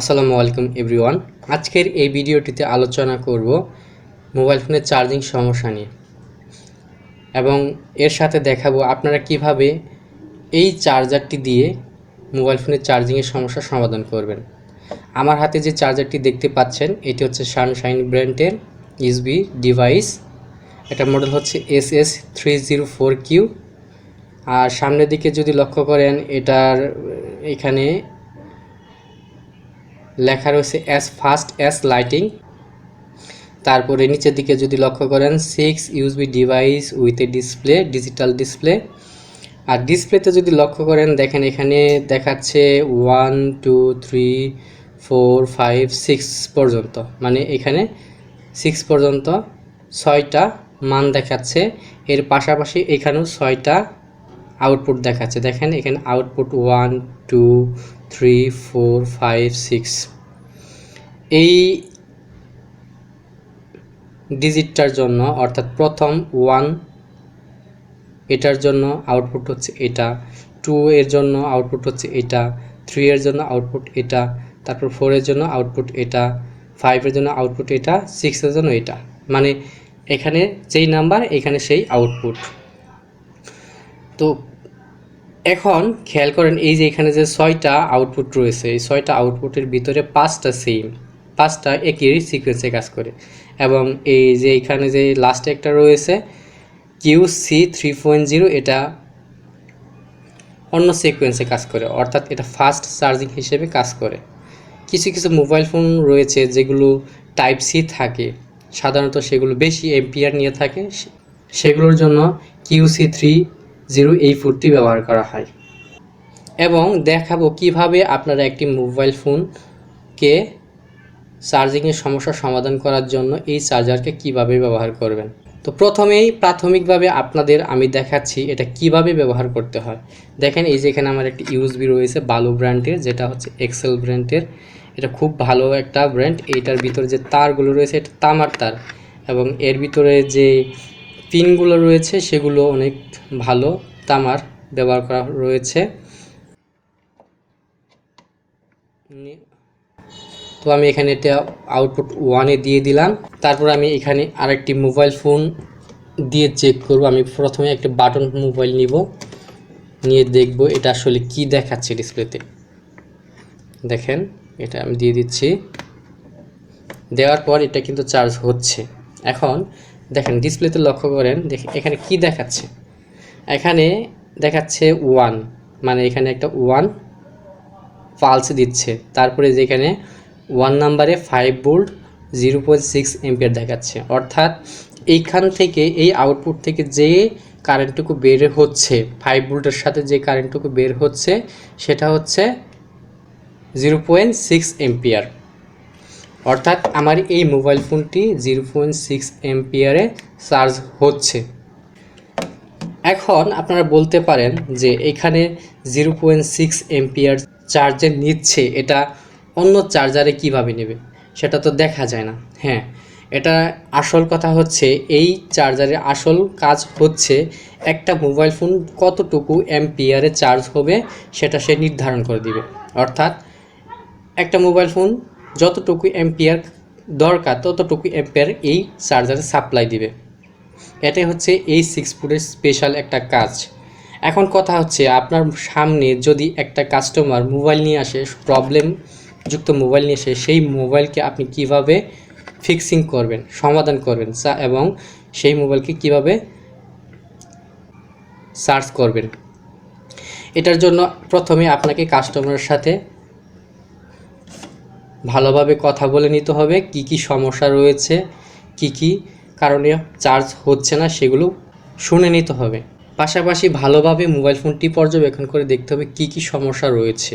আসসালামু আলাইকুম এভরিওয়ান। আজকের এই ভিডিওটিতে আলোচনা করব মোবাইল ফোনের চার্জিং সমস্যা নিয়ে। এবং এর সাথে দেখাবো আপনারা কীভাবে এই চার্জারটি দিয়ে মোবাইল ফোনের চার্জিংয়ের সমস্যার সমাধান করবেন। আমার হাতে যে চার্জারটি দেখতে পাচ্ছেন, এটি হচ্ছে সানশাইন ব্র্যান্ডের ইউএসবি ডিভাইস। এটা মডেল হচ্ছে S S three zero four Q. আর সামনের দিকে যদি লক্ষ্য করেন, এটার এখানে লেখা রয়েছে অ্যাস ফাস্ট অ্যাস লাইটিং তারপরে নিচের দিকে যদি লক্ষ্য করেন six USB device with a display digital display আর ডিসপ্লেতে যদি লক্ষ্য করেন, দেখেন এখানে দেখাচ্ছে one two three four five six পর্যন্ত। মানে এখানে সিক্স পর্যন্ত ছয়টা মান দেখাচ্ছে। এর পাশাপাশি এখানেও ছয়টা আউটপুট দেখাচ্ছে। দেখেন এখানে output one two three four five six এই ডিজিটটার জন্য, অর্থাৎ প্রথম ওয়ান এটার জন্য আউটপুট হচ্ছে এটা। টু এর জন্য আউটপুট হচ্ছে এটা। থ্রি এর জন্য আউটপুট এটা। তারপর ফোরের জন্য আউটপুট এটা। ফাইভের জন্য আউটপুট এটা। সিক্সের জন্য এটা। মানে এখানে যেই নাম্বার এখানে সেই আউটপুট তো এখন খেয়াল করেন এই যে এখানে যে ছয়টা আউটপুট রয়েছে, এই ছয়টা আউটপুটের ভিতরে পাঁচটা সেম পাঁচটা একই সিকোয়েন্সে কাজ করে। এবং এই যে এখানে যে লাস্টে একটা রয়েছে Q C three point zero এটা অন্য সিকোয়েন্সে কাজ করে, অর্থাৎ এটা ফাস্ট চার্জিং হিসেবে কাজ করে। কিছু কিছু মোবাইল ফোন রয়েছে যেগুলো টাইপ সি থাকে, সাধারণত সেগুলো বেশি এমপিআর নিয়ে থাকে সেগুলোর জন্য কিউ সি থ্রি জিরো এই ফুটটি ব্যবহার করা হয়। এবং দেখাবো কীভাবে আপনারা একটি মোবাইল ফোনকে চার্জিংয়ের সমস্যার সমাধান করার জন্য এই চার্জারকে কীভাবে ব্যবহার করবেন। তো প্রথমেই প্রাথমিকভাবে আপনাদের আমি দেখাচ্ছি এটা কীভাবে ব্যবহার করতে হয়। দেখেন এই যে এখানে আমার একটি ইউএসবি রয়েছে, বালু ব্র্যান্ডের, যেটা হচ্ছে এক্সেল ব্র্যান্ডের। এটা খুব ভালো একটা ব্র্যান্ড। এইটার ভিতরে যে তারগুলো রয়েছে, এটা তামার তার। এবং এর ভিতরে যে পিনগুলো রয়েছে, সেগুলো অনেক ভালো। তামার ব্যবহার করা রয়েছে। তো আমি এখানে এটা আউটপুট ওয়ানে দিয়ে দিলাম। তারপর আমি এখানে আরেকটি মোবাইল ফোন দিয়ে চেক করব। আমি প্রথমে একটা বাটন মোবাইল নিব। নিয়ে দেখব এটা আসলে কি দেখাচ্ছে ডিসপ্লেতে দেখেন, এটা আমি দিয়ে দিচ্ছি। দেওয়ার পর এটা কিন্তু চার্জ হচ্ছে। এখন দেখেন ডিসপ্লেতে লক্ষ্য করেন, দেখে এখানে কি দেখাচ্ছে। এখানে দেখাচ্ছে ওয়ান মানে এখানে একটা ওয়ান পালস দিচ্ছে। তারপরে যেখানে ওয়ান নাম্বারে five volt zero point six ampere দেখাচ্ছে। অর্থাৎ এইখান থেকে, এই আউটপুট থেকে যে কারেন্টটুকু বের হচ্ছে ফাইভ ভোল্টের সাথে যে কারেন্টটুকু বের হচ্ছে, সেটা হচ্ছে জিরো পয়েন্ট সিক্স এম্পিয়ার অর্থাৎ আমার এই মোবাইল ফোনটি জিরো পয়েন্ট সিক্স এম্পিয়ারে চার্জ হচ্ছে। এখন আপনারা বলতে পারেন যে এখানে জিরো পয়েন্ট সিক্স এম্পিয়ার চার্জে নিচ্ছে, এটা অন্য চার্জারে কীভাবে নেবে? সেটা তো দেখা যায় না। হ্যাঁ এটা আসল কথা হচ্ছে, এই চার্জারের আসল কাজ হচ্ছে একটা মোবাইল ফোন কতটুকু এম্পিয়ারে চার্জ হবে, সেটা সে নির্ধারণ করে দিবে। অর্থাৎ একটা মোবাইল ফোন যতটুকু এম্পিয়ার দরকার ততটুকু এম্পিয়ার এই চার্জারে সাপ্লাই দিবে। এটাই হচ্ছে এই সিক্স ফুটের স্পেশাল একটা কাজ। এখন কথা হচ্ছে, আপনার সামনে যদি একটা কাস্টমার মোবাইল নিয়ে আসে প্রবলেম যুক্ত মোবাইল নিয়ে আসে, সেই মোবাইলকে আপনি কীভাবে ফিক্সিং করবেন, সমাধান করবেন এবং সেই মোবাইলকে কীভাবে সার্চ করবেন? এটার জন্য প্রথমে আপনাকে কাস্টমারের সাথে ভালোভাবে কথা বলে নিতে হবে, কি কি সমস্যা রয়েছে, কি কি কারণে চার্জ হচ্ছে না সেগুলো শুনে নিতে হবে। পাশাপাশি ভালোভাবে মোবাইল ফোনটি পর্যবেক্ষণ করে দেখতে হবে কি কি সমস্যা রয়েছে।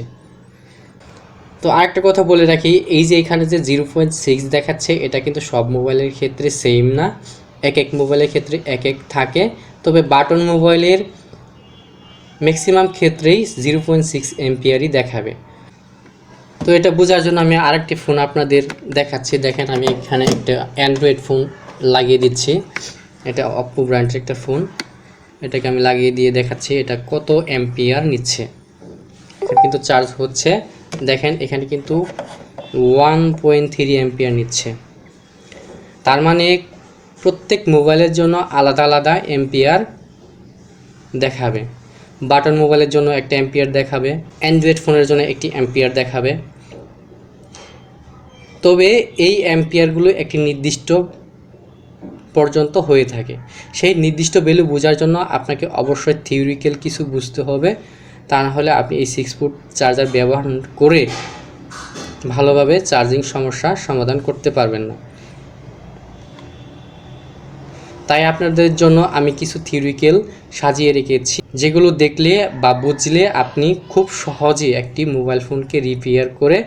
তো আরেকটা কথা বলে রাখি, এই যে এখানে যে জিরো পয়েন্ট সিক্স দেখাচ্ছে, এটা কিন্তু সব মোবাইলের ক্ষেত্রে সেম না। এক এক মোবাইলের ক্ষেত্রে এক এক থাকে। তবে বাটন মোবাইলের ম্যাক্সিমাম ক্ষেত্রেই জিরো পয়েন্ট সিক্স এমপিআরই দেখাবে। তো এটা বোঝার জন্য আমি আরেকটি ফোন আপনাদের দেখাচ্ছি। দেখেন আমি এখানে একটা অ্যান্ড্রয়েড ফোন লাগিয়ে দিচ্ছি। এটা অপ্পো ব্র্যান্ডের একটা ফোন এটাকে আমি লাগিয়ে দিয়ে দেখাচ্ছি। এটা কত এমপিআর নিচ্ছে? কিন্তু চার্জ হচ্ছে। দেখেন, এখানে কিন্তু ওয়ান পয়েন্ট থ্রি এম্পিয়ার নিচ্ছে। তার মানে প্রত্যেক মোবাইলের জন্য আলাদা আলাদা এম্পিয়ার দেখাবে। বাটন মোবাইলের জন্য একটা এম্পিয়ার দেখাবে, অ্যান্ড্রয়েড ফোনের জন্য একটি এম্পিয়ার দেখাবে। তবে এই অ্যাম্পিয়ারগুলো একটি নির্দিষ্ট পর্যন্ত হয়ে থাকে। সেই নির্দিষ্ট ভ্যালু বোঝার জন্য আপনাকে অবশ্যই থিওরিক্যাল কিছু বুঝতে হবে। তা হলে আপনি এই সিক্স ফুট চার্জার ব্যবহার করে ভালোভাবে চার্জিং সমস্যার সমাধান করতে পারবেন না। তাই আপনাদের জন্য আমি কিছু থিওরিক্যাল সাজিয়ে রেখেছি, যেগুলো দেখলে বা বুঝলে আপনি খুব সহজে একটি মোবাইল ফোনকে রিপেয়ার করে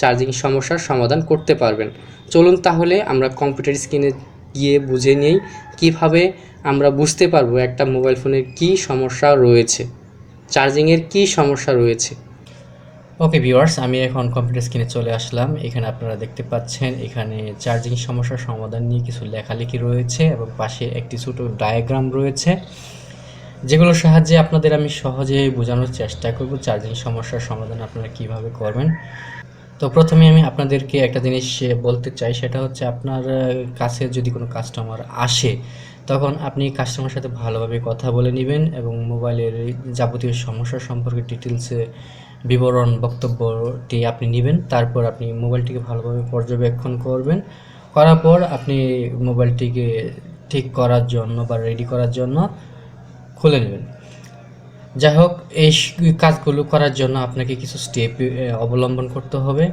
চার্জিং সমস্যার সমাধান করতে পারবেন। চলুন তাহলে আমরা কম্পিউটার স্ক্রিনে গিয়ে বুঝে নিই কীভাবে আমরা বুঝতে পারব একটা মোবাইল ফোনের কী সমস্যা রয়েছে চার্জিংয়ের কী সমস্যা রয়েছে। ওকে ভিউয়ার্স আমি এখন কম্পিউটার স্ক্রিনে চলে আসলাম। এখানে আপনারা দেখতে পাচ্ছেন, এখানে চার্জিং সমস্যার সমাধান নিয়ে কিছু লেখালেখি রয়েছে এবং পাশে একটি ছোটো ডায়াগ্রাম রয়েছে। যেগুলোর সাহায্যে আপনাদের আমি সহজে বোঝানোর চেষ্টা করব চার্জিং সমস্যার সমাধান আপনারা কীভাবে করবেন। তো প্রথমে আমি আপনাদেরকে একটা জিনিস বলতে চাই, সেটা হচ্ছে আপনার কাছে যদি কোনো কাস্টমার আসে, তখন আপনি কাস্টমার সাথে ভালোভাবে কথা বলে নেবেন এবং মোবাইলের যাবতীয় সমস্যা সম্পর্কে ডিটেলসে বিবরণ বক্তব্যটি আপনি নেবেন, তারপর আপনি মোবাইলটিকে ভালোভাবে পর্যবেক্ষণ করবেন। করার পর আপনি মোবাইলটিকে ঠিক করার জন্য বা রেডি করার জন্য খুলে নেবেন। যাই হোক, এই কাজগুলো করার জন্য আপনাকে কিছু স্টেপ অবলম্বন করতে হবে,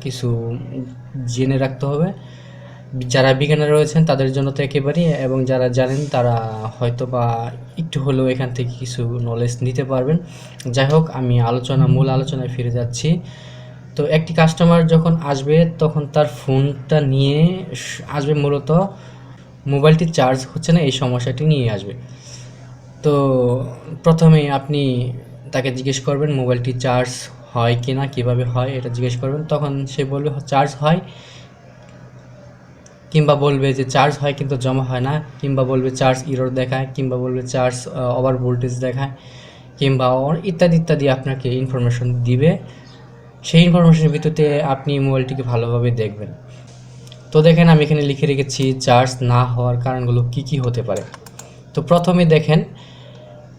কিছু জেনে রাখতে হবে। যারা বিজ্ঞানের রয়েছেন, তাদের জন্য তো একেবারেই, এবং যারা জানেন, তারা হয়তো বা একটু হলেও এখান থেকে কিছু নলেজ নিতে পারবেন। যাই হোক, আমি আলোচনা, মূল আলোচনায় ফিরে যাচ্ছি। তো একটি কাস্টমার যখন আসবে, তখন তার ফোনটা নিয়ে আসবে মূলত মোবাইলটি চার্জ হচ্ছে না, এই সমস্যাটি নিয়ে আসবে। তো প্রথমে আপনি তাকে জিজ্ঞেস করবেন মোবাইলটি চার্জ হয় কি না কীভাবে হয়? এটা জিজ্ঞেস করবেন, তখন সে বলবে চার্জ হয়। কিংবা বলবে যে চার্জ হয় কিন্তু জমা হয় না, কিংবা বলবে চার্জ ইরোর দেখায়, কিংবা বলবে চার্জ ওভার ভোল্টেজ দেখায়, কিংবা ইত্যাদি ইত্যাদি আপনাকে ইনফরমেশন দিবে। সেই ইনফরমেশনের ভিত্তিতে আপনি মোবাইলটিকে ভালোভাবে দেখবেন। তো দেখেন আমি এখানে লিখে রেখেছি চার্জ না হওয়ার কারণগুলো কি কি হতে পারে। তো প্রথমে দেখেন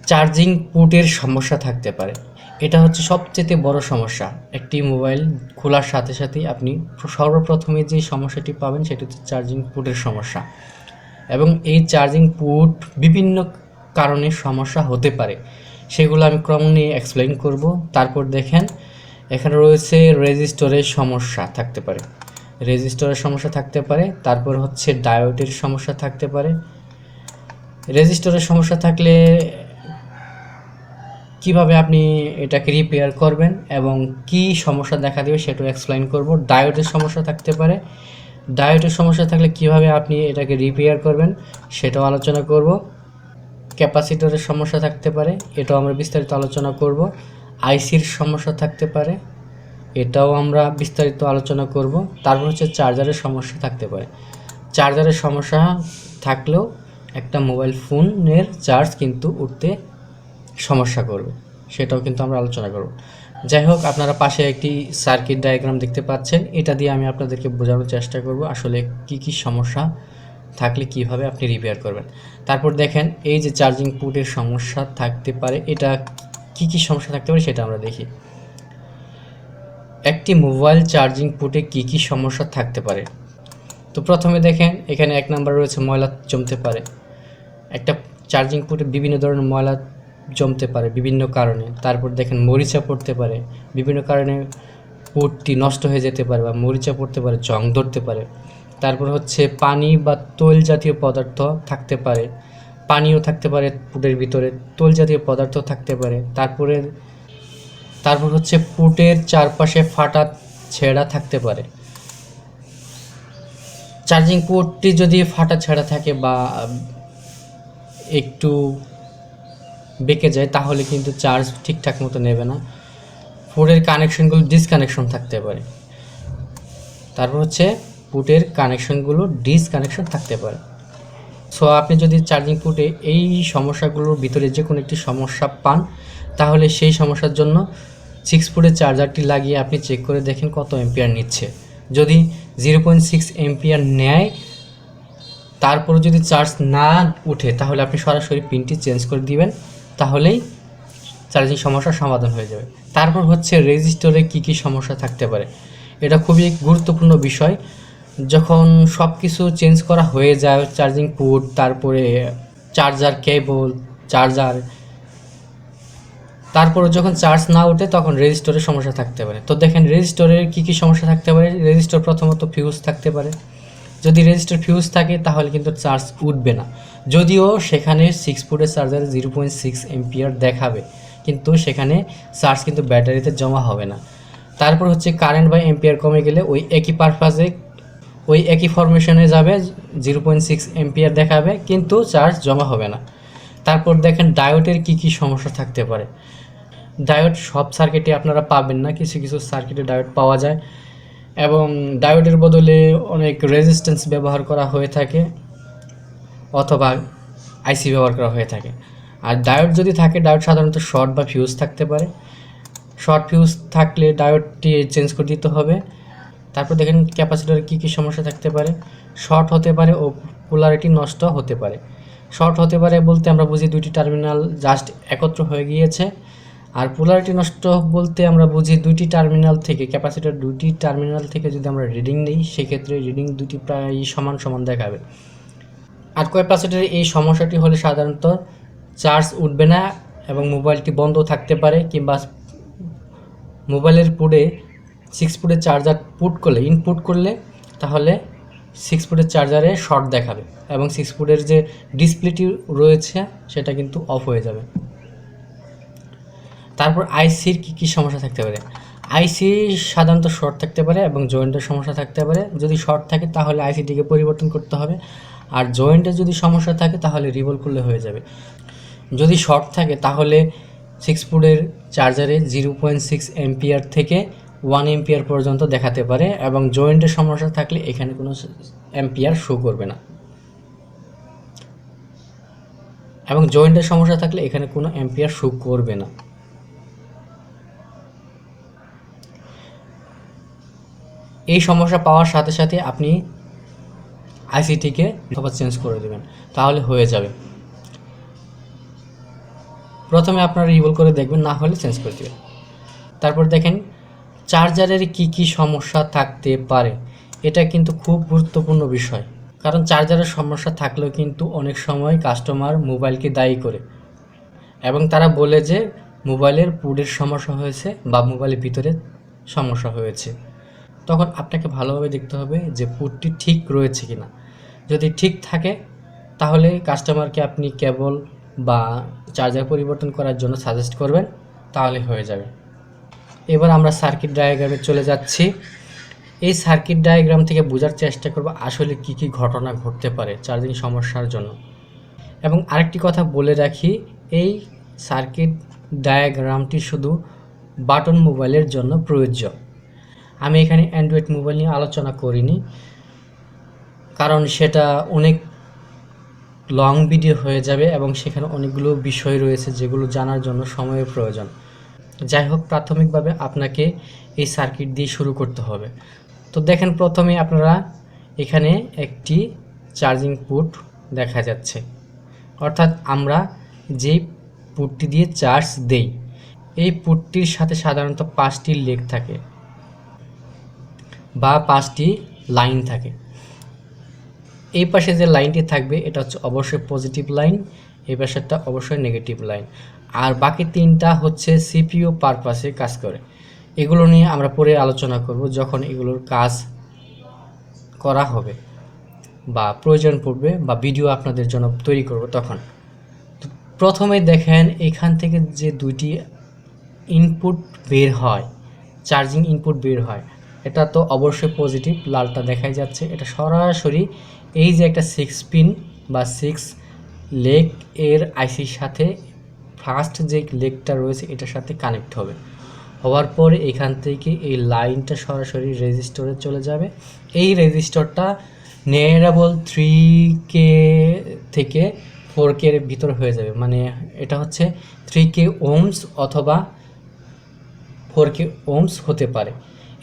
চার্জিং পোর্টের সমস্যা থাকতে পারে। এটা হচ্ছে সবচেয়ে বড় সমস্যা। একটি মোবাইল খোলার সাথে সাথেই আপনি সর্বপ্রথমে যে সমস্যাটি পাবেন সেটি হচ্ছে চার্জিং পোর্টের সমস্যা। এবং এই চার্জিং পোর্ট বিভিন্ন কারণে সমস্যা হতে পারে। সেগুলো আমি ক্রম নিয়ে এক্সপ্লেইন করব। তারপর দেখেন, এখানে রয়েছে রেজিস্টরের সমস্যা থাকতে পারে। রেজিস্টরের সমস্যা থাকতে পারে, তারপর হচ্ছে ডায়োডের সমস্যা থাকতে পারে। রেজিস্টরের সমস্যা থাকলে কীভাবে আপনি এটাকে রিপেয়ার করবেন এবং কি সমস্যা দেখা দেবে সেটাও এক্সপ্লেইন করব। ডায়োডের সমস্যা থাকতে পারে। ডায়োডের সমস্যা থাকলে কীভাবে আপনি এটাকে রিপেয়ার করবেন সেটাও আলোচনা করব। ক্যাপাসিটরের সমস্যা থাকতে পারে, এটাও আমরা বিস্তারিত আলোচনা করব। আইসির সমস্যা থাকতে পারে, এটাও আমরা বিস্তারিত আলোচনা করব। তারপর হচ্ছে চার্জারের সমস্যা থাকতে পারে। চার্জারের সমস্যা থাকলেও একটা মোবাইল ফোনের চার্জ কিন্তু উঠতে সমস্যা করবে। সেটাও কিন্তু আমরা আলোচনা করব। যাই হোক, আপনারা পাশে একটি সার্কিট ডায়াগ্রাম দেখতে পাচ্ছেন। এটা দিয়ে আমি আপনাদেরকে বোঝানোর চেষ্টা করব আসলে কি কি সমস্যা থাকলে কীভাবে আপনি রিপেয়ার করবেন। তারপর দেখেন, এই যে চার্জিং পোর্টের সমস্যা থাকতে পারে, এটা কি কি সমস্যা থাকতে পারে সেটা আমরা দেখি। একটি মোবাইল চার্জিং পোর্টে কি কি সমস্যা থাকতে পারে? তো প্রথমে দেখেন, এখানে এক নাম্বার রয়েছে ময়লা জমতে পারে। একটা চার্জিং পোর্টে বিভিন্ন ধরনের ময়লা জমতে পারে বিভিন্ন কারণে। তারপর দেখেন মরিচা পড়তে পারে, বিভিন্ন কারণে পোর্টটি নষ্ট হয়ে যেতে পারে বা মরিচা পড়তে পারে, জং ধরতে পারে। তারপর হচ্ছে পানি বা তৈল জাতীয় পদার্থ থাকতে পারে, পানিও থাকতে পারে পুটের ভিতরে, তৈল জাতীয় পদার্থ থাকতে পারে। তারপরে, তারপর হচ্ছে পুটের চারপাশে ফাটা ছেঁড়া থাকতে পারে। চার্জিং পোর্টটি যদি ফাটা ছেঁড়া থাকে বা একটু বেঁকে যায়, তাহলে কিন্তু চার্জ ঠিকঠাক মতো নেবে না। পোর্টের কানেকশনগুলো ডিসকানেকশন থাকতে পারে। তারপর হচ্ছে পুটের কানেকশনগুলো ডিসকানেকশন থাকতে পারে। সো আপনি যদি চার্জিং পুটে এই সমস্যাগুলোর ভিতরে যে কোনো একটি সমস্যা পান, তাহলে সেই সমস্যার জন্য সিক্স ফুটের চার্জারটি লাগিয়ে আপনি চেক করে দেখেন কত এম্পিয়ার নিচ্ছে। যদি জিরো পয়েন্ট সিক্স এম্পিয়ার নেয় তারপর যদি চার্জ না উঠে, তাহলে আপনি সরাসরি পিনটি চেঞ্জ করে দিবেন। তাহলেই চার্জিং সমস্যার সমাধান হয়ে যাবে। তারপর হচ্ছে রেজিস্টরে কী কী সমস্যা থাকতে পারে? এটা খুবই গুরুত্বপূর্ণ বিষয়। যখন সব কিছু চেঞ্জ করা হয়ে যায়, চার্জিং পোর্ট, তারপরে চার্জার কেবল, চার্জার, তারপরে যখন চার্জ না ওঠে, তখন রেজিস্টরের সমস্যা থাকতে পারে। তো দেখেন রেজিস্টরের কী কী সমস্যা থাকতে পারে? রেজিস্টর প্রথমত ফিউজ থাকতে পারে। যদি রেজিস্টার ফিউজ থাকে, তাহলে কিন্তু চার্জ উঠবে না। যদিও সেখানে সিক্স ফুটের charger zero point six ampere দেখাবে, কিন্তু সেখানে চার্জ কিন্তু ব্যাটারিতে জমা হবে না। তারপর হচ্ছে কারেন্ট বা এম্পিয়ার কমে গেলে ওই একই পারপাসে ওই একই ফরমেশনে যাবে জিরো পয়েন্ট সিক্স এমপিয়ার দেখাবে, কিন্তু চার্জ জমা হবে না। তারপর দেখেন ডায়োডের কী কী সমস্যা থাকতে পারে। ডায়োড সব সার্কিটে আপনারা পাবেন না, কিছু কিছু সার্কিটে ডায়োড পাওয়া যায়। এবং ডায়োডের বদলে অনেক রেজিস্ট্যান্স ব্যবহার করা হয়ে থাকে অথবা আইসি ব্যবহার করা হয়ে থাকে। আর ডায়োড যদি থাকে, ডায়োড সাধারণত শর্ট বা ফিউজ থাকতে পারে। শর্ট ফিউজ থাকলে ডায়োডটি চেঞ্জ করে দিতে হবে। তারপর দেখেন ক্যাপাসিটরে কী কী সমস্যা থাকতে পারে। শর্ট হতে পারে ও পোলারিটি নষ্ট হতে পারে। শর্ট হতে পারে বলতে আমরা বুঝি দুইটি টার্মিনাল জাস্ট একত্র হয়ে গিয়েছে। আর পোলারিটি নষ্ট বলতে আমরা বুঝি দুইটি টার্মিনাল থেকে ক্যাপাসিটার দুইটি টার্মিনাল থেকে যদি আমরা রিডিং নিই, সেক্ষেত্রে রিডিং দুটি প্রায় সমান সমান দেখাবে। আর ক্যাপাসিটরের এই সমস্যাটি হলে সাধারণত চার্জ উঠবে না এবং মোবাইলটি বন্ধ থাকতে পারে কিংবা মোবাইলের পুডে সিক্স ফুটের চার্জার পুট করলে ইনপুট করলে তাহলে সিক্স ফুটের চার্জারে শর্ট দেখাবে এবং সিক্স ফুটের যে ডিসপ্লেটি রয়েছে, সেটা কিন্তু অফ হয়ে যাবে। তারপর আইসির কী কী সমস্যা থাকতে পারে? আইসি সাধারণত শর্ট থাকতে পারে এবং জয়েন্টের সমস্যা থাকতে পারে। যদি শর্ট থাকে, তাহলে আইসিটিকে পরিবর্তন করতে হবে। আর জয়েন্টের যদি সমস্যা থাকে, তাহলে রিভল করলে হয়ে যাবে। যদি শর্ট থাকে, তাহলে সিক্স ফুটের চার্জারে জিরো পয়েন্ট সিক্স এমপিয়ার থেকে ওয়ান এমপিয়ার পর্যন্ত দেখাতে পারে এবং জয়েন্টের সমস্যা থাকলে এখানে কোনো এমপিয়ার শো করবে না। এবং জয়েন্টের সমস্যা থাকলে এখানে কোনো এমপিয়ার শো করবে না। এই সমস্যা পাওয়ার সাথে সাথে আপনি আইসিটিকে অথবা চেঞ্জ করে দেবেন, তাহলে হয়ে যাবে। প্রথমে আপনারা রিভল করে দেখবেন, না হলে চেঞ্জ করে দেবেন। তারপর দেখেন চার্জারের কি কি সমস্যা থাকতে পারে, এটা কিন্তু খুব গুরুত্বপূর্ণ বিষয়। কারণ চার্জারের সমস্যা থাকলেও কিন্তু অনেক সময় কাস্টমার মোবাইলকে দায়ী করে। এবং তারা বলে যে মোবাইলের পুডের সমস্যা হয়েছে বা মোবাইলের ভিতরে সমস্যা হয়েছে। তখন আপনাকে ভালোভাবে দেখতে হবে যে পুটটি ঠিক রয়েছে কিনা। যদি ঠিক থাকে, তাহলে কাস্টমারকে আপনি কেবল বা চার্জার পরিবর্তন করার জন্য সাজেস্ট করবেন, তাহলে হয়ে যাবে। এবার আমরা সার্কিট ডায়াগ্রামে চলে যাচ্ছি। এই সার্কিট ডায়াগ্রাম থেকে বোঝার চেষ্টা করব আসলে কি কি ঘটনা ঘটতে পারে চার্জিং সমস্যার জন্য। এবং আরেকটি কথা বলে রাখি, এই সার্কিট ডায়াগ্রামটি শুধু বাটন মোবাইলের জন্য প্রযোজ্য। আমি এখানে অ্যান্ড্রয়েড মোবাইল নিয়ে আলোচনা করিনি, কারণ সেটা অনেক লং ভিডিও হয়ে যাবে এবং সেখানে অনেকগুলো বিষয় রয়েছে যেগুলো জানার জন্য সময়ের প্রয়োজন। যাই হোক, প্রাথমিকভাবে আপনাকে এই সার্কিট দিয়ে শুরু করতে হবে। তো দেখেন, প্রথমে আপনারা এখানে একটি চার্জিং পুট দেখা যাচ্ছে। অর্থাৎ আমরা যেই পুটটি দিয়ে চার্জ দেই, এই পুটটির সাথে সাধারণত পাঁচটি লেগ থাকে। বা পাঁচটি লাইন থাকে। এই পাশে যে লাইনটি থাকবে, এটা হচ্ছে অবশ্যই পজিটিভ লাইন এই পাশেরটা অবশ্যই নেগেটিভ লাইন আর বাকি তিনটা হচ্ছে সিপিও পারপাসে কাজ করে। এগুলো নিয়ে আমরা পরে আলোচনা করব যখন এগুলোর কাজ করা হবে বা প্রয়োজন পড়বে বা ভিডিও আপনাদের জন্য তৈরি করব তখন। প্রথমে দেখেন, এখান থেকে যে দুইটি ইনপুট বের হয় চার্জিং ইনপুট বের হয় এটা তো অবশ্যই পজিটিভ লালটা দেখাই যাচ্ছে। এটা সরাসরি এই যে একটা সিক্স পিন বা সিক্স লেগ এর আইসির সাথে ফার্স্ট যে লেগটা রয়েছে, এটার সাথে কানেক্ট হবে। হওয়ার পরে এখান থেকে এই লাইনটা সরাসরি রেজিস্টরে চলে যাবে। এই রেজিস্টরটা নেয়ারেবল থ্রি কে থেকে ফোর কে ভিতর হয়ে যাবে। মানে এটা হচ্ছে থ্রি কে ওমস অথবা ফোর কে ওমস হতে পারে।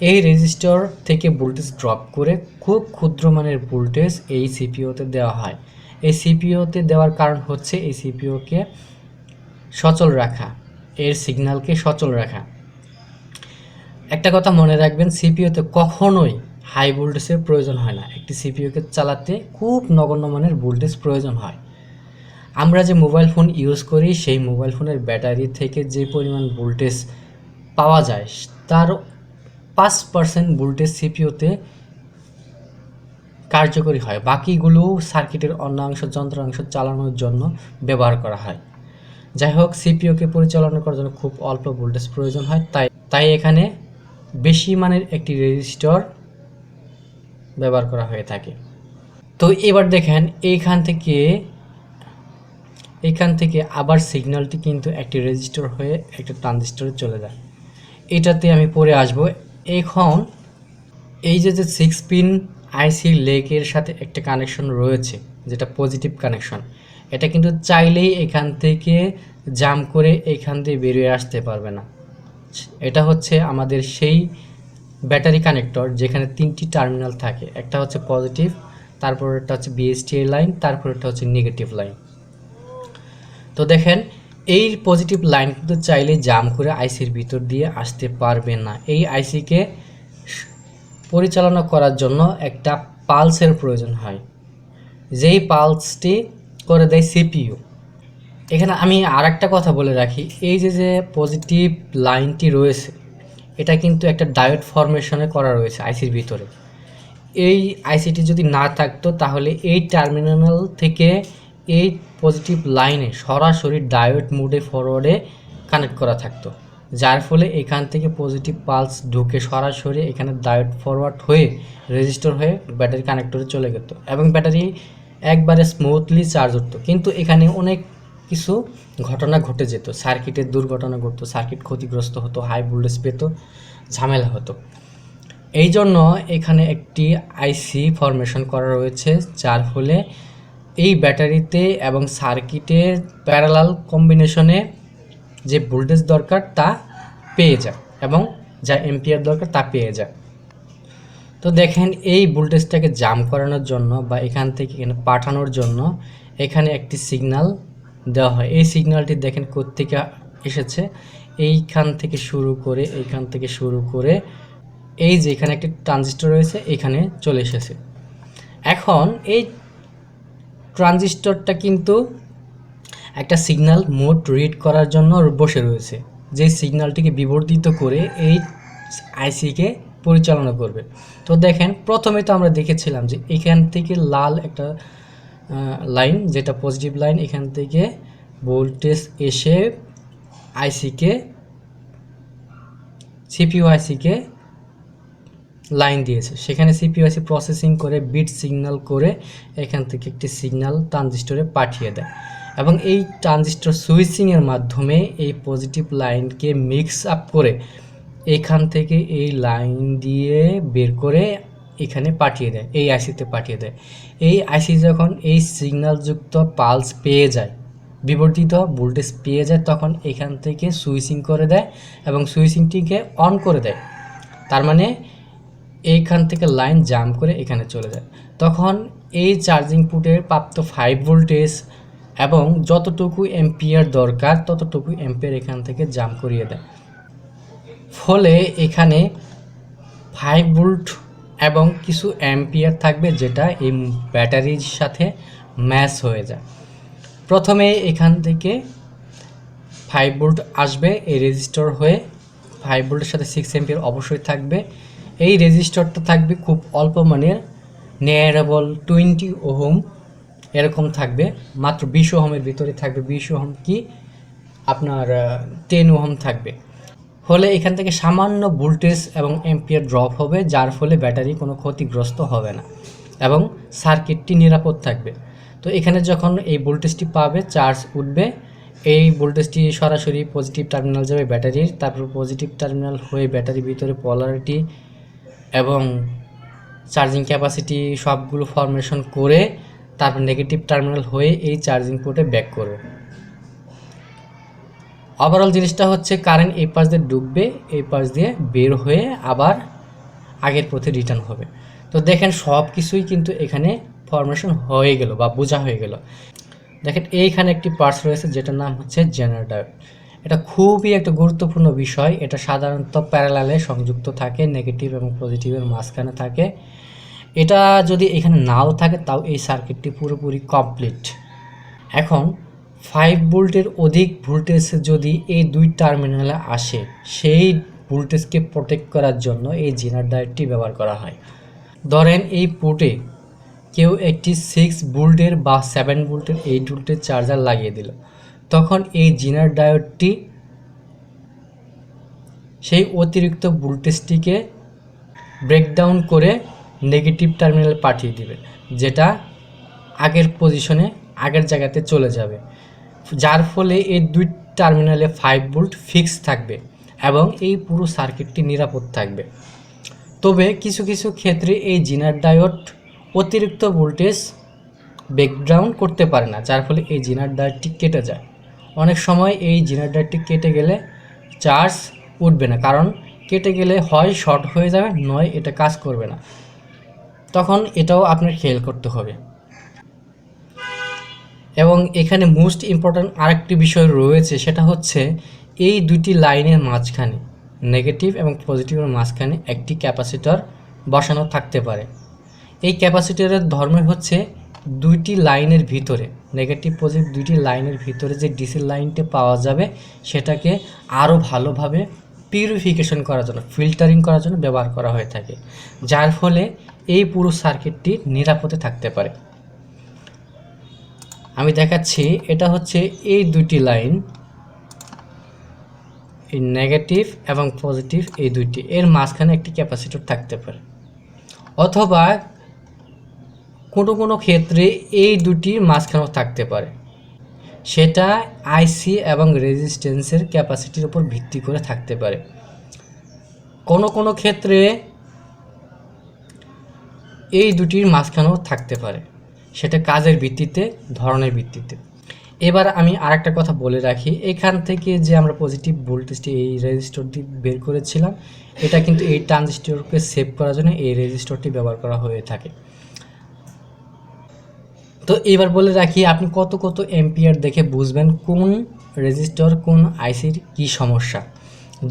এই রেজিস্টার থেকে ভোল্টেজ ড্রপ করে খুব ক্ষুদ্র মানের ভোল্টেজ এই সিপিওতে দেওয়া হয়। এই সিপিওতে দেওয়ার কারণ হচ্ছে এই সিপিওকে সচল রাখা, এর সিগন্যালকে সচল রাখা। একটা কথা মনে রাখবেন সিপিওতে কখনোই হাই ভোল্টেজের প্রয়োজন হয় না। একটি সিপিওকে চালাতে খুব নগণ্য মানের ভোল্টেজ প্রয়োজন হয়। আমরা যে মোবাইল ফোন ইউজ করি, সেই মোবাইল ফোনের ব্যাটারি থেকে যে পরিমাণ ভোল্টেজ পাওয়া যায়, তার পাঁচ পার্সেন্ট ভোল্টেজ সিপিওতে কার্যকরী হয়। বাকিগুলো সার্কিটের অন্যাংশ, যন্ত্রাংশ চালানোর জন্য ব্যবহার করা হয়। যাই হোক সিপিওকে পরিচালনা করার জন্য খুব অল্প ভোল্টেজ প্রয়োজন হয়। তাই তাই এখানে বেশি মানের একটি রেজিস্টর ব্যবহার করা হয়ে থাকে। তো এবার দেখেন, এইখান থেকে এখান থেকে আবার সিগন্যালটি কিন্তু একটি রেজিস্টার হয়ে একটা ট্রানজিস্টরে চলে যায়। এটাতে আমি পরে আসব। এখন এই যে যে সিক্স পিন আইসি লেকের সাথে একটা কানেকশন রয়েছে, যেটা পজিটিভ কানেকশন এটা কিন্তু চাইলেই এখান থেকে জাম করে এখান দিয়ে বেরিয়ে আসতে পারবে না। এটা হচ্ছে আমাদের সেই ব্যাটারি কানেক্টর যেখানে তিনটি টার্মিনাল থাকে, একটা হচ্ছে পজিটিভ তারপর একটা হচ্ছে বিএসটি লাইন তারপর একটা হচ্ছে নেগেটিভ লাইন তো দেখেন এই পজিটিভ লাইন কিন্তু চাইলে জাম করে আইসির ভিতর দিয়ে আসতে পারবে না। এই আইসিকে পরিচালনা করার জন্য একটা পালসের প্রয়োজন হয়। যেই পালসটি করে দেয় সিপিইউ এখানে আমি আর একটা কথা বলে রাখি, এই যে যে পজিটিভ লাইনটি রয়েছে, এটা কিন্তু একটা ডায়োড ফরমেশনে করা রয়েছে আইসির ভিতরে। এই আইসিটি যদি না থাকতো তাহলে এই টার্মিনাল থেকে এই পজিটিভ লাইনে সরাসরি ডায়োড মোডে ফরওয়ার্ডে কানেক্ট করা থাকতো। যার ফলে এখান থেকে পজিটিভ পালস ঢুকে সরাসরি এখানে ডায়োড ফরওয়ার্ড হয়ে রেজিস্টার হয়ে ব্যাটারি কানেক্টরে চলে যেত এবং ব্যাটারি একবারে স্মুথলি চার্জ হতো কিন্তু এখানে অনেক কিছু ঘটনা ঘটে যেত। সার্কিটের দুর্ঘটনা ঘটতো সার্কিট ক্ষতিগ্রস্ত হতো হাই ভোল্টেজ পেত, ঝামেলা হতো। এই জন্য এখানে একটি আইসি ফরমেশন করা রয়েছে, যার ফলে এই ব্যাটারিতে এবং সার্কিটের প্যারালাল কম্বিনেশনে যে ভোল্টেজ দরকার তা পেয়ে যায় এবং যা এম্পিয়ার দরকার তা পেয়ে যায়। তো দেখেন এই ভোল্টেজটাকে জাম করানোর জন্য বা এখান থেকে এখানে পাঠানোর জন্য এখানে একটি সিগনাল দেওয়া হয়। এই সিগন্যালটি দেখেন কোত্থেকে এসেছে? এইখান থেকে শুরু করে, এইখান থেকে শুরু করে এই যে এখানে একটি ট্রানজিস্টর রয়েছে, এখানে চলে এসেছে। এখন এই ট্রানজিস্টরটা কিন্তু একটা সিগন্যাল মোড রিড করার জন্য বসে রয়েছে। যে সিগন্যালটিকে বিবর্তিত করে এই আইসিকে পরিচালনা করবে। তো দেখেন, প্রথমে তো আমরা দেখেছিলাম যে এখান থেকে লাল একটা লাইন, যেটা পজিটিভ লাইন, এখান থেকে ভোল্টেজ এসে আইসিকে সিপিইউ আইসিকে লাইন দিয়েছে। সেখানে সিপিইউসি প্রসেসিং করে বিট সিগন্যাল করে এখান থেকে একটি সিগন্যাল ট্রানজিস্টরে পাঠিয়ে দেয়। এবং এই ট্রানজিস্টর সুইচিংয়ের মাধ্যমে এই পজিটিভ লাইনকে মিক্স আপ করে এখান থেকে এই লাইন দিয়ে বের করে এখানে পাঠিয়ে দেয়, এই আইসিতে পাঠিয়ে দেয়। এই আইসি যখন এই সিগন্যালযুক্ত পালস পেয়ে যায়, বিবর্তিত ভোল্টেজ পেয়ে যায়, তখন এখান থেকে সুইচিং করে দেয় এবং সুইচিংটিকে অন করে দেয়। তার মানে এইখান থেকে লাইন জাম্প করে এখানে চলে যায়। তখন এই চার্জিং পুটের প্রাপ্ত ফাইভ ভোল্টেজ এবং যতটুকু এম্পিয়ার দরকার, ততটুকু এম্পিয়ার এখান থেকে জাম্প করিয়ে দেয়। ফলে এখানে ফাইভ ভোল্ট এবং কিছু অ্যাম্পিয়ার থাকবে যেটা এই ব্যাটারির সাথে ম্যাচ হয়ে যায়। প্রথমে এখান থেকে ফাইভ ভোল্ট আসবে, এই রেজিস্টার হয়ে ফাইভ ভোল্টের সাথে সিক্স এম্পিয়ার অবশ্যই থাকবে। এই রেজিস্টরটা থাকবে খুব অল্প মানের নেয়ারেবল টোয়েন্টি ওহম এরকম থাকবে, মাত্র বিশ ওহমের ভিতরে থাকবে, বিশ ওহম কি আপনার টেন ওহম থাকবে। ফলে এখান থেকে সামান্য ভোল্টেজ এবং এম্পিয়ার ড্রপ হবে, যার ফলে ব্যাটারি কোনো ক্ষতিগ্রস্ত হবে না এবং সার্কিটটি নিরাপদ থাকবে। তো এখানে যখন এই ভোল্টেজটি পাবে, চার্জ উঠবে, এই ভোল্টেজটি সরাসরি পজিটিভ টার্মিনাল যাবে ব্যাটারির, তারপর পজিটিভ টার্মিনাল হয়ে ব্যাটারির ভিতরে পোলারিটি এবং চার্জিং ক্যাপাসিটি সবগুলো ফরমেশন করে তারপর নেগেটিভ টার্মিনাল হয়ে এই চার্জিং পোর্টে ব্যাক করবে ওভারঅল জিনিসটা হচ্ছে কারেন্ট এই পাশ দিয়ে ডুববে, এই পাশ দিয়ে বের হয়ে আবার আগের পথে রিটার্ন হবে। তো দেখেন সব কিছুই কিন্তু এখানে ফরমেশন হয়ে গেল বা বোঝা হয়ে গেল। দেখেন এইখানে একটি পার্টস রয়েছে যেটার নাম হচ্ছে জেনারেটর এটা খুবই একটা গুরুত্বপূর্ণ বিষয়। এটা সাধারণত প্যারালালে সংযুক্ত থাকে নেগেটিভ এবং পজিটিভের মাঝখানে থাকে। এটা যদি এখানে নাও থাকে, তাও এই সার্কিটটি পুরোপুরি কমপ্লিট এখন ফাইভ ভোল্টের অধিক ভোল্টেজ যদি এই দুই টার্মিনালে আসে, সেই ভোল্টেজকে প্রোটেক্ট করার জন্য এই জিনার ডায়োডটি ব্যবহার করা হয়। ধরেন এই পোর্টে কেউ একটি সিক্স ভোল্টের বা সেভেন ভোল্টের এইট ভোল্টের চার্জার লাগিয়ে দিল। তখন এই জিনার ডায়োডটি সেই অতিরিক্ত ভোল্টেজটিকে ব্রেকডাউন করে নেগেটিভ টার্মিনাল পাঠিয়ে দিবে, যেটা আগের পজিশনে আগের জায়গাতে চলে যাবে। যার ফলে এই দুই টার্মিনালে ফাইভ ভোল্ট ফিক্স থাকবে এবং এই পুরো সার্কিটটি নিরাপদ থাকবে। তবে কিছু কিছু ক্ষেত্রে এই জিনার ডায়োড অতিরিক্ত ভোল্টেজ ব্রেকডাউন করতে পারে না, যার ফলে এই জিনার ডায়োডটি কেটে যায়। অনেক সময় এই জিনার ডায়োডটি কেটে গেলে চার্জ উঠবে না, কারণ কেটে গেলে হয়, শর্ট হয়ে যাবে, নয় এটা কাজ করবে না। তখন এটাও আপনার খেয়াল করতে হবে। এবং এখানে মোস্ট ইম্পর্ট্যান্ট আরেকটি বিষয় রয়েছে, সেটা হচ্ছে এই দুটি লাইনের মাঝখানে নেগেটিভ এবং পজিটিভের মাঝখানে একটি ক্যাপাসিটর বসানো থাকতে পারে। এই ক্যাপাসিটরের ধর্ম হচ্ছে দুইটি লাইনের ভিতরে নেগেটিভ পজিটিভ দুইটি লাইনের ভিতরে যে ডিসি লাইনটি পাওয়া যাবে, সেটাকে আরও ভালোভাবে পিউরিফিকেশন করার জন্য ফিল্টারিং করার জন্য ব্যবহার করা হয়ে থাকে। যার ফলে এই পুরো সার্কিটটি নিরাপদে থাকতে পারে। আমি দেখাচ্ছি, এটা হচ্ছে এই দুইটি লাইন, এই নেগেটিভ এবং পজিটিভ এই দুইটি। এর মাঝখানে একটি ক্যাপাসিটর থাকতে পারে। অথবা কোনো কোনো ক্ষেত্রে এই দুটির মাঝখানেও থাকতে পারে। সেটা আইসি এবং রেজিস্ট্যান্সের ক্যাপাসিটির উপর ভিত্তি করে থাকতে পারে। কোনো কোনো ক্ষেত্রে এই দুটির মাঝখানেও থাকতে পারে। সেটা কাজের ভিত্তিতে, ধরনের ভিত্তিতে। এবার আমি আরেকটা কথা বলে রাখি। এখান থেকে যে আমরা পজিটিভ ভোল্টেজটি এই রেজিস্টরটি বের করেছিলাম, এটা কিন্তু এই ট্রানজিস্টরকে সেভ করার জন্য এই রেজিস্টরটি ব্যবহার করা হয়ে থাকে। তো এবার বলে রাখি, আপনি কত কত এম্পিয়ার দেখে বুঝবেন কোন রেজিস্টর, কোন আইসির কি সমস্যা।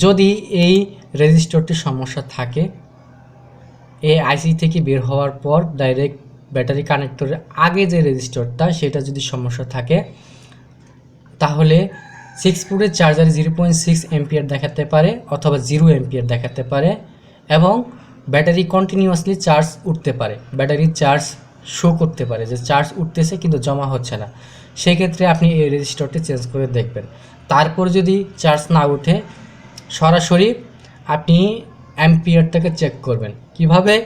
যদি এই রেজিস্টরটির সমস্যা থাকে এই আইসি থেকে বের হওয়ার পর ডাইরেক্ট ব্যাটারি কানেক্টরের আগে যে রেজিস্টরটা, সেটা যদি সমস্যা থাকে, তাহলে সিক্স ফুটের charger zero point six ampere দেখাতে পারে অথবা জিরো এম্পিয়ার দেখাতে পারে এবং ব্যাটারি কন্টিনিউয়াসলি চার্জ উঠতে পারে। ব্যাটারির চার্জ শো করতে পারে যে চার্জ উঠতেছে কিন্তু জমা হচ্ছে না। সেক্ষেত্রে আপনি এই রেজিস্টরটি চেঞ্জ করে দেখবেন। তারপর যদি চার্জ না উঠে, সরাসরি আপনি অ্যাম্পিয়ারটাকে চেক করবেন। কীভাবে?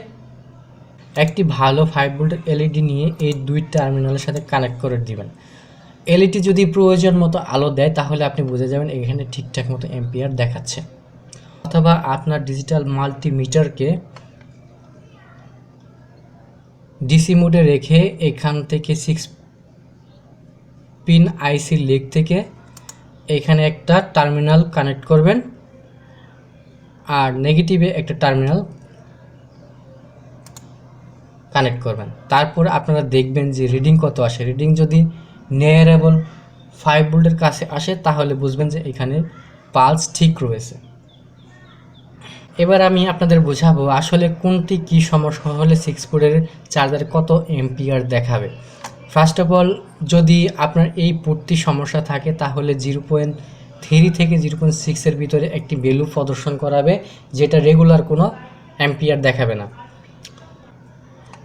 একটি ভালো ফাইভ ভোল্টের এলইডি নিয়ে এই দুই টার্মিনালের সাথে কানেক্ট করে দিবেন। এলইডি যদি প্রয়োজন মতো আলো দেয়, তাহলে আপনি বুঝে যাবেন এখানে ঠিকঠাক মতো এম্পিয়ার দেখাচ্ছে। অথবা আপনার ডিজিটাল মাল্টিমিটারকে ডিসি মোডে রেখে এখান থেকে সিক্স পিন আইসি লেগ থেকে এখানে একটা টার্মিনাল কানেক্ট করবেন। আর নেগেটিভে একটা টার্মিনাল কানেক্ট করবেন। তারপর আপনারা দেখবেন যে রিডিং কত আসে। রিডিং যদি নেয়ারেবল ফাইভ ভোল্টের কাছে আসে, তাহলে বুঝবেন যে এখানে পালস ঠিক রয়েছে। এবার আমি আপনাদের বোঝাবো আসলে কোনটি কি সমস্যা হলে সিক্স ফুটের চার্জার কত এম্পিয়ার দেখাবে। ফার্স্ট অফ অল যদি আপনার এই পোর্টটি সমস্যা থাকে, তাহলে জিরো পয়েন্ট থ্রি থেকে জিরো পয়েন্ট সিক্সের ভিতরে একটি ভ্যালু প্রদর্শন করাবে, যেটা রেগুলার কোনো অ্যাম্পিয়ার দেখাবে না।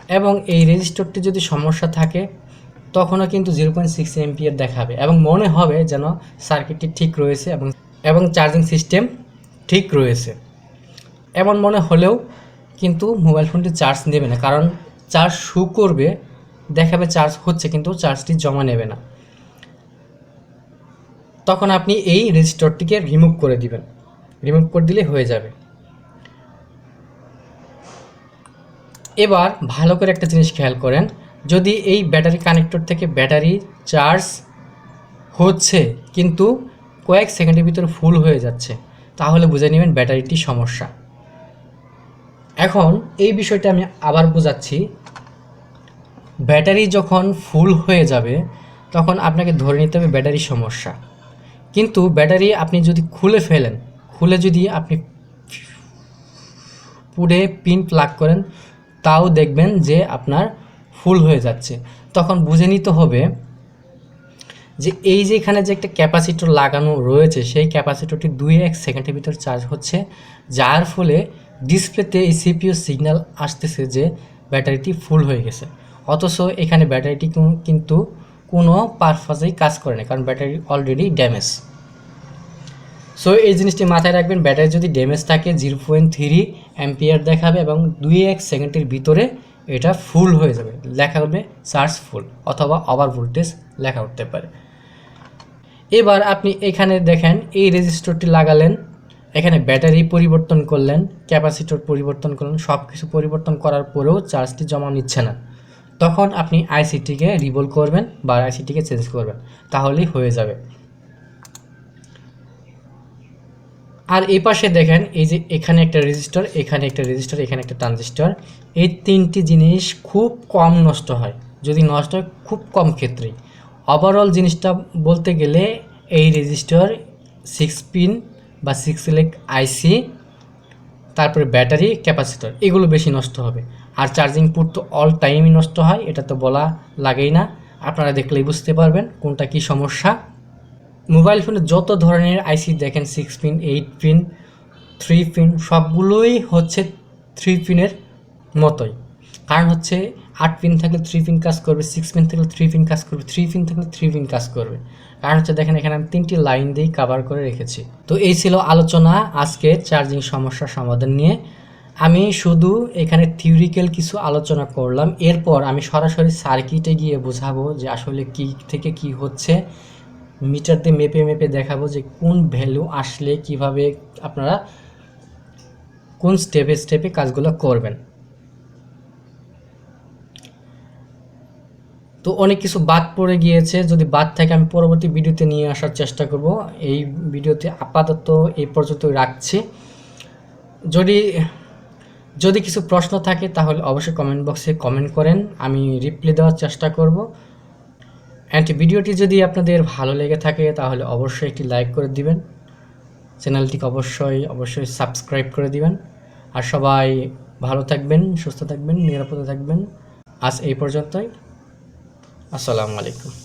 এবং এই রেজিস্টরটি যদি সমস্যা থাকে, তখনও কিন্তু জিরো পয়েন্ট সিক্স এমপিয়ার দেখাবে। এবং মনে হবে যেন সার্কিটটি ঠিক রয়েছে এবং এবং চার্জিং সিস্টেম ঠিক রয়েছে। এমন মনে হলেও কিন্তু মোবাইল ফোনটি চার্জ নেবে না। কারণ চার্জ শু করবে, দেখাবে চার্জ হচ্ছে কিন্তু চার্জটি জমা নেবে না। তখন আপনি এই রেজিস্টরটিকে রিমুভ করে দিবেন। রিমুভ করে দিলে হয়ে যাবে। এবার ভালো করে একটা জিনিস খেয়াল করেন, যদি এই ব্যাটারি কানেক্টর থেকে ব্যাটারি চার্জ হচ্ছে, কিন্তু কয়েক সেকেন্ডের ভিতরে ফুল হয়ে যাচ্ছে, তাহলে বুঝে নেবেন ব্যাটারিটি সমস্যা। এখন এই বিষয়টা আমি আবার বোঝাচ্ছি। ব্যাটারি যখন ফুল হয়ে যাবে, তখন আপনাকে ধরে নিতে হবে ব্যাটারি সমস্যা। কিন্তু ব্যাটারি আপনি যদি খুলে ফেলেন, খুলে যদি আপনি পুড়ে পিন প্লাগ করেন, তাও দেখবেন যে আপনার ফুল হয়ে যাচ্ছে। তখন বুঝে নিতে হবে যে এই যে এখানে যে একটা ক্যাপাসিটর লাগানো রয়েছে, সেই ক্যাপাসিটরটি দুই এক সেকেন্ডের ভিতর চার্জ হচ্ছে, যার ফলে ডিসপ্লেতে এই সিপিইউ সিগন্যাল আসতেছে যে ব্যাটারিটি ফুল হয়ে গেছে। অথচ এখানে ব্যাটারিটি কোন- কিন্তু কোনো পারপাসেই কাজ করে না, কারণ ব্যাটারি অলরেডি ড্যামেজ সো এই জিনিসটি মাথায় রাখবেন, ব্যাটারি যদি ড্যামেজ থাকে জিরো পয়েন্ট থ্রি অ্যাম্পিয়ার দেখাবে এবং দুই এক সেকেন্ডের ভিতরে এটা ফুল হয়ে যাবে, লেখা হবে চার্জ ফুল অথবা ওভার ভোল্টেজ লেখা উঠতে পারে। এবার আপনি এখানে দেখেন, এই রেজিস্টরটি লাগালেন এখানে ব্যাটারি পরিবর্তন করলেন, ক্যাপাসিটর পরিবর্তন করলেন সব কিছু পরিবর্তন করার পরেও চার্জটি জমা নিচ্ছে না। তখন আপনি আইসিটিকে রিভোল করবেন বা আইসিটিকে চেঞ্জ করবেন, তাহলেই হয়ে যাবে। আর এই পাশে দেখেন, এই যে এখানে একটা রেজিস্টার, এখানে একটা রেজিস্টার, এখানে একটা ট্রানজিস্টর। এই তিনটি জিনিস খুব কম নষ্ট হয়, যদি নষ্ট হয় খুব কম ক্ষেত্রেই। ওভারঅল জিনিসটা বলতে গেলে এই রেজিস্টার সিক্স পিন বা সিক্স ইলেক আইসি তারপরে ব্যাটারি ক্যাপাসিটর এগুলো বেশি নষ্ট হবে। আর চার্জিং পুট তো অল টাইমই নষ্ট হয়, এটা তো বলা লাগেই না। আপনারা দেখলেই বুঝতে পারবেন কোনটা কি সমস্যা। মোবাইল ফোনে যত ধরনের আইসি দেখেন six pin eight pin three pin সবগুলোই হচ্ছে থ্রি পিনের মতোই। কারণ হচ্ছে, আট পিন থাকলে থ্রি পিন কাজ করবে সিক্স পিন থাকলে থ্রি পিন কাজ করবে থ্রি পিন থাকলে থ্রি পিন কাজ করবে। কারণ হচ্ছে দেখেন, এখানে আমি তিনটি লাইন দিয়েই কাভার করে রেখেছি। তো এই ছিল আলোচনা, আজকে চার্জিং সমস্যার সমাধান নিয়ে। আমি শুধু এখানে থিওরিক্যাল কিছু আলোচনা করলাম। এরপর আমি সরাসরি সার্কিটে গিয়ে বোঝাবো যে আসলে কি থেকে কি হচ্ছে। মিটার দিয়ে মেপে মেপে দেখাবো যে কোন ভ্যালু আসলে কীভাবে আপনারা কোন স্টেপে স্টেপে কাজগুলো করবেন। তো অনেক কিছু বাদ পড়ে গিয়েছে। যদি বাদ থাকে, আমি পরবর্তী ভিডিওতে নিয়ে আসার চেষ্টা করব। এই ভিডিওতে আপাতত এই পর্যন্ত রাখছি। যদি যদি কিছু প্রশ্ন থাকে, তাহলে অবশ্যই কমেন্ট বক্সে কমেন্ট করেন। আমি রিপ্লাই দেওয়ার চেষ্টা করব। অ্যান্ড ভিডিওটি যদি আপনাদের ভালো লেগে থাকে, তাহলে অবশ্যই একটি লাইক করে দিবেন। চ্যানেলটিকে অবশ্যই অবশ্যই সাবস্ক্রাইব করে দিবেন। আর সবাই ভালো থাকবেন, সুস্থ থাকবেন, নিরাপদে থাকবেন। আজ এই পর্যন্তই। আসসালামু আলাইকুম।